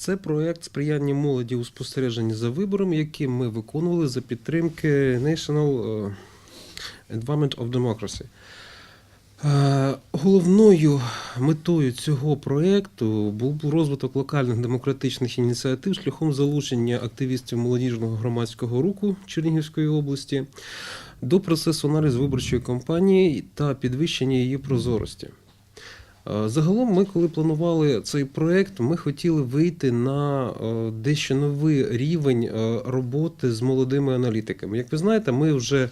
Це проєкт сприяння молоді у спостереженні за виборами, який ми виконували за підтримки National е, Endowment of Democracy. Е, Головною метою цього проєкту був розвиток локальних демократичних ініціатив шляхом залучення активістів молодіжного громадського руху Чернігівської області до процесу аналізу виборчої кампанії та підвищення її прозорості. Е, Загалом, ми, коли планували цей проект, ми хотіли вийти на е, дещо новий рівень е, роботи з молодими аналітиками. Як ви знаєте, ми вже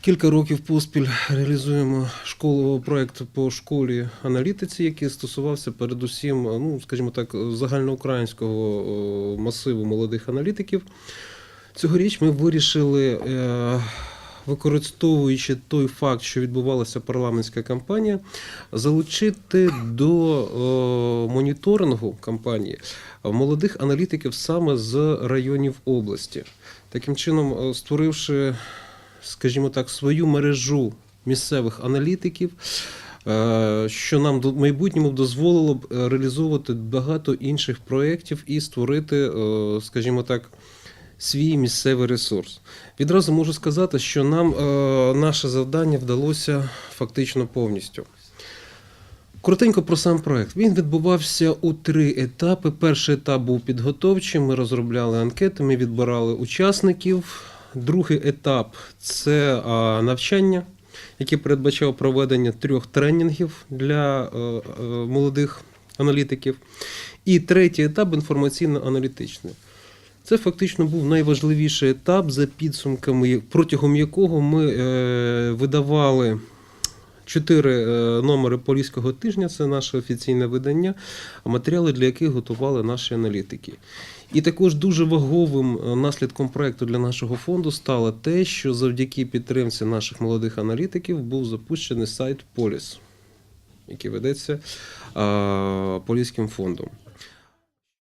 кілька років поспіль реалізуємо школу проект по школі аналітиці, який стосувався передусім, ну скажімо так, загальноукраїнського масиву молодих аналітиків. Цьогоріч ми вирішили. Е, Використовуючи той факт, що відбувалася парламентська кампанія, залучити до е, моніторингу кампанії молодих аналітиків саме з районів області. Таким чином, е, створивши, скажімо так, свою мережу місцевих аналітиків, е, що нам в майбутньому дозволило б е, реалізовувати багато інших проєктів і створити, е, скажімо так, свій місцевий ресурс. Відразу можу сказати, що нам е, наше завдання вдалося фактично повністю. Коротенько про сам проект. Він відбувався у три етапи. Перший етап був підготовчий. Ми розробляли анкети, ми відбирали учасників. Другий етап це навчання, яке передбачав проведення трьох тренінгів для е, е, молодих аналітиків. І третій етап інформаційно-аналітичний. Це фактично був найважливіший етап, за підсумками, протягом якого ми е, видавали чотири е, номери Поліського тижня, це наше офіційне видання, а матеріали для яких готували наші аналітики. І також дуже ваговим е, наслідком проекту для нашого фонду стало те, що завдяки підтримці наших молодих аналітиків був запущений сайт Поліс, який ведеться Поліським фондом.